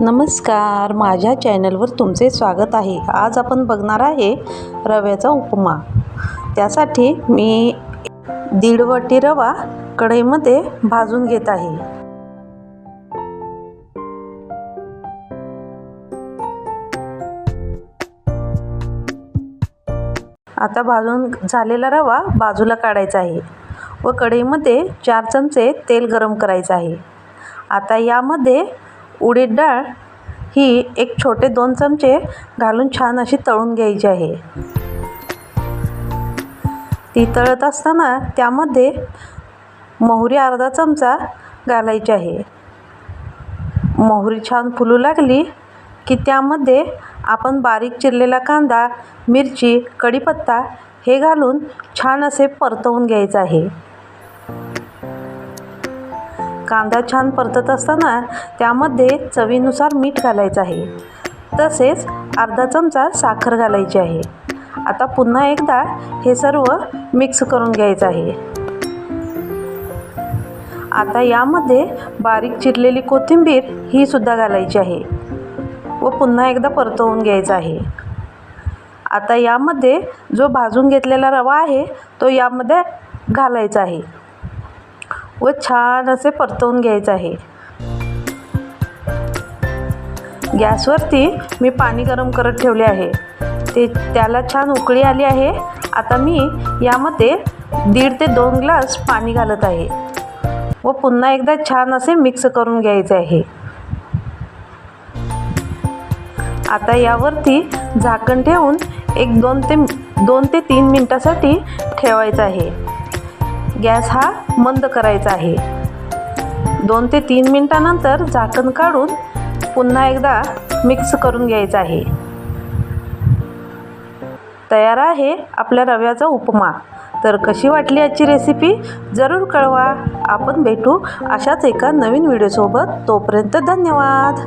नमस्कार माझ्या चॅनलवर तुमचे स्वागत आहे. आज आपण बघणार आहे रव्याचा उपमा. त्यासाठी मी दीड वाटी रवा कढईमध्ये भाजून घेत आहे. आता भाजून झालेला रवा बाजूला काढायचा आहे व कढईमध्ये चार चमचे तेल गरम करायचं आहे. आता यामध्ये उडीद डाळ ही एक छोटे दोन चमचे घालून छान अशी तळून घ्यायची आहे. ती तळत असताना त्यामध्ये मोहरी अर्धा चमचा घालायची आहे. मोहरी छान फुलू लागली की त्यामध्ये आपण बारीक चिरलेला कांदा मिरची कढीपत्ता हे घालून छान असे परतवून घ्यायचं आहे. कांदा छान परतत असताना त्यामध्ये चवीनुसार मीठ घालायचं आहे. तसेच अर्धा चमचा साखर घालायची आहे. आता पुन्हा एकदा हे सर्व मिक्स करून घ्यायचं आहे. आता यामध्ये बारीक चिरलेली कोथिंबीर ही सुद्धा घालायची आहे व पुन्हा एकदा परतवून घ्यायचा आहे. आता यामध्ये जो भाजून घेतलेला रवा आहे तो यामध्ये घालायचा आहे. व छान असे परतवून घ्यायचं आहे. गॅसवरती मी पाणी गरम करत ठेवले आहे. ते त्याला छान उकळी आली आहे. आता मी यामध्ये दीड ते दोन ग्लास पाणी घालत आहे. व पुन्हा एकदा छान असे मिक्स करून घ्यायचे आहे. आता यावरती झाकण ठेवून एक दोन ते दोन ते तीन मिनटासाठी ठेवायचं आहे. गॅस हा मंद करायचा आहे. दोन ते तीन मिनटानंतर झाकण काढून पुन्हा एकदा मिक्स करून घ्यायचं आहे. तयार आहे आपल्या रव्याचा उपमा. तर कशी वाटली आजची रेसिपी जरूर कळवा. आपण भेटू अशाच एका नवीन व्हिडिओसोबत तोपर्यंत धन्यवाद.